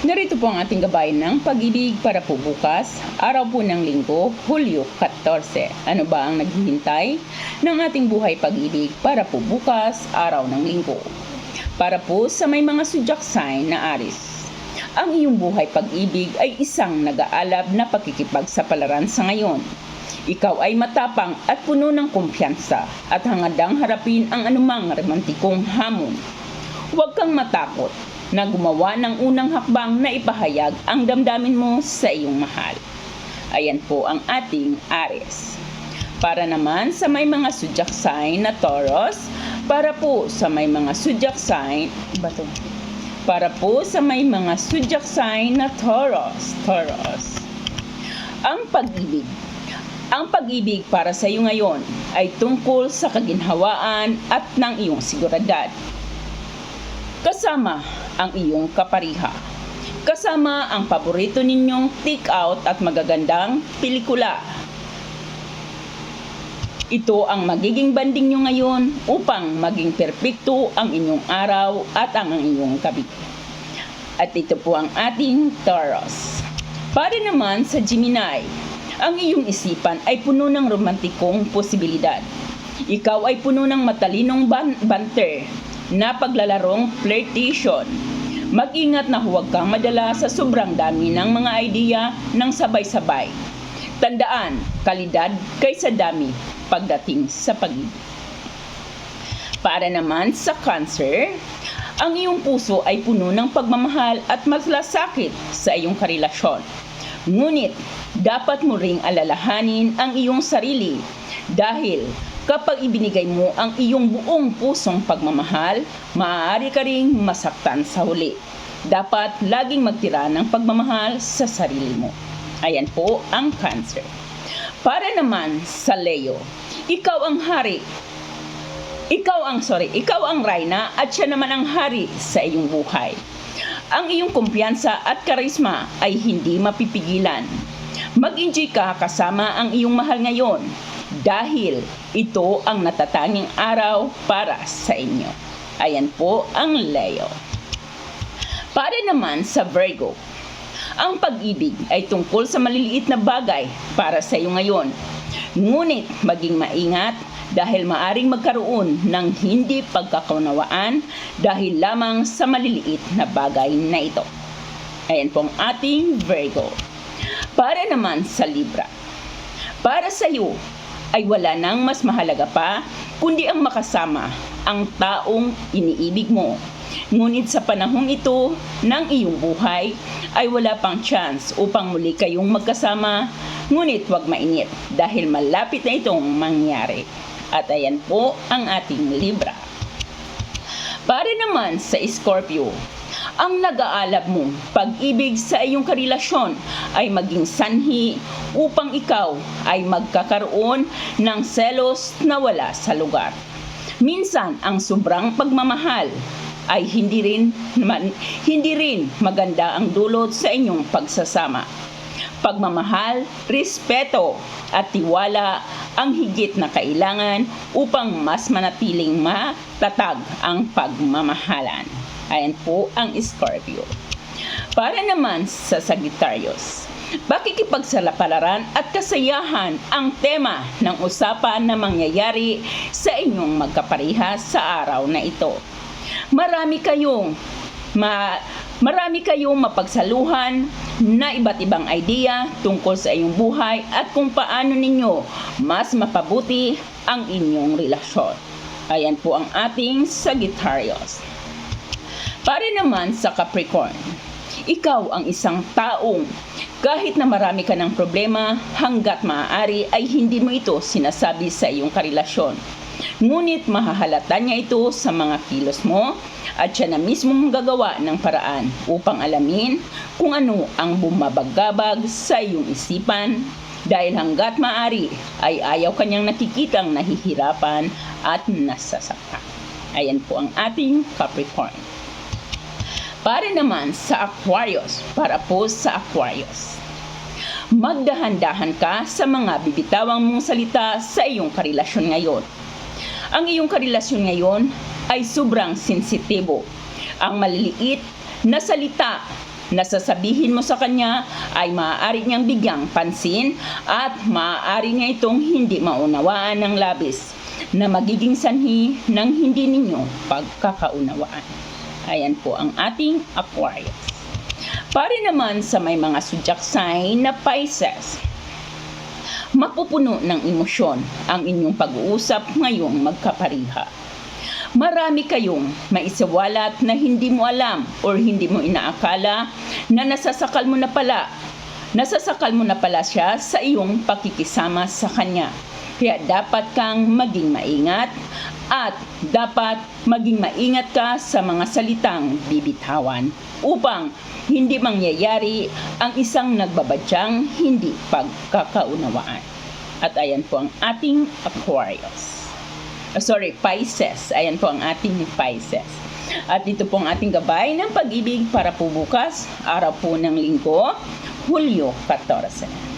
Narito po ang ating gabay ng pag-ibig para po bukas, araw po ng linggo, Hulyo 14. Ano ba ang naghihintay ng ating buhay pag-ibig para po bukas, araw ng linggo? Para po sa may mga zodiac sign na Aris. Ang iyong buhay pag-ibig ay isang nag-aalab na pakikipagsapalaran sa ngayon. Ikaw ay matapang at puno ng kumpiyansa at hangadang harapin ang anumang romantikong hamon. Huwag kang matakot na gumawa ng unang hakbang na ipahayag ang damdamin mo sa iyong mahal. Ayan po ang ating Aries. Para naman sa may mga zodiac sign na Taurus, para po sa may mga zodiac sign, ba to? Para po sa may mga zodiac sign na Taurus, Taurus. Ang pag-ibig. Ang pag-ibig para sa iyo ngayon ay tungkol sa kaginhawaan at ng iyong seguridad kasama ang iyong kapariha. Kasama ang paborito ninyong take-out at magagandang pelikula. Ito ang magiging banding nyo ngayon upang maging perpekto ang inyong araw at ang inyong gabi. At ito po ang ating Taurus. Para naman sa Gemini, ang iyong isipan ay puno ng romantikong posibilidad. Ikaw ay puno ng matalinong ban- banter na paglalarong flirtation. Mag-ingat na huwag kang madala sa sobrang dami ng mga idea ng sabay-sabay. Tandaan, kalidad kaysa dami pagdating sa pag-ibig. Para naman sa cancer, ang iyong puso ay puno ng pagmamahal at maslasakit sa iyong karelasyon. Ngunit, dapat mo ring alalahanin ang iyong sarili dahil kapag ibinigay mo ang iyong buong pusong pagmamahal, maaari ka ring masaktan sa huli. Dapat laging magtira ng pagmamahal sa sarili mo. Ayan po ang cancer. Para naman sa Leo, ikaw ang hari ikaw ang, sorry, ikaw ang Rayna at siya naman ang hari sa iyong buhay. Ang iyong kumpiyansa at karisma ay hindi mapipigilan. Mag-enjoy ka kasama ang iyong mahal ngayon dahil ito ang natatanging araw para sa inyo. Ayan po ang Leo. Para naman sa Virgo, ang pag-ibig ay tungkol sa maliliit na bagay para sa iyo ngayon. Ngunit maging maingat dahil maaring magkaroon ng hindi pagkakaunawaan dahil lamang sa maliliit na bagay na ito. Ayan pong ating Virgo. Para naman sa Libra. Para sa iyo ay wala nang mas mahalaga pa kundi ang makasama ang taong iniibig mo. Ngunit sa panahong ito ng iyong buhay ay wala pang chance upang muli kayong magkasama. Ngunit huwag mainit dahil malapit na itong mangyari. At ayan po ang ating Libra. Para naman sa Scorpio, ang nag-aalab mong pag-ibig sa iyong karelasyon ay maging sanhi upang ikaw ay magkakaroon ng selos na wala sa lugar. Minsan, ang sobrang pagmamahal ay hindi rin, man, hindi rin maganda ang dulot sa inyong pagsasama. Pagmamahal, respeto at tiwala ang higit na kailangan upang mas manatiling matatag ang pagmamahalan. Ayan po ang Scorpio. Para naman sa Sagittarius, pakikipagsalaparan at kasayahan ang tema ng usapan na mangyayari sa inyong magkapareha sa araw na ito. Marami kayong ma marami kayong mapagsaluhan na iba't ibang idea tungkol sa iyong buhay at kung paano ninyo mas mapabuti ang inyong relasyon. Ayan po ang ating Sagittarius. Para naman sa Capricorn, ikaw ang isang taong kahit na marami ka ng problema, hanggat maaari ay hindi mo ito sinasabi sa iyong karelasyon. Ngunit mahahalata niya ito sa mga kilos mo at siya na mismong gagawa ng paraan upang alamin kung ano ang bumabagabag sa iyong isipan dahil hanggat maaari ay ayaw kanyang nakikitang nahihirapan at nasasaktan. Ayan po ang ating Capricorn. Para naman sa Aquarius, para po sa Aquarius. Magdahan-dahan ka sa mga bibitawang mong salita sa iyong karelasyon ngayon. Ang iyong karelasyon ngayon ay sobrang sensitibo. Ang maliliit na salita na sasabihin mo sa kanya ay maaari niyang bigyang pansin at maaari niya itong hindi maunawaan ng labis na magiging sanhi ng hindi ninyo pagkakaunawaan. Ayan po ang ating Aquarius. Pare naman sa may mga zodiac sign na Pisces, mapupuno ng emosyon ang inyong pag-uusap ngayong magkapariha. Marami kayong maisiwalat na hindi mo alam or hindi mo inaakala na nasasakal mo na pala. Nasasakal mo na pala siya sa iyong pakikisama sa kanya. Kaya dapat kang maging maingat at dapat maging maingat ka sa mga salitang bibitawan upang hindi mangyayari ang isang nagbabadyang hindi pagkakaunawaan. At ayan po ang ating Aquarius. Ah, sorry, Pisces. Ayan po ang ating Pisces. At ito po ang ating gabay ng pag-ibig para po bukas, araw po ng linggo, Hulyo 14.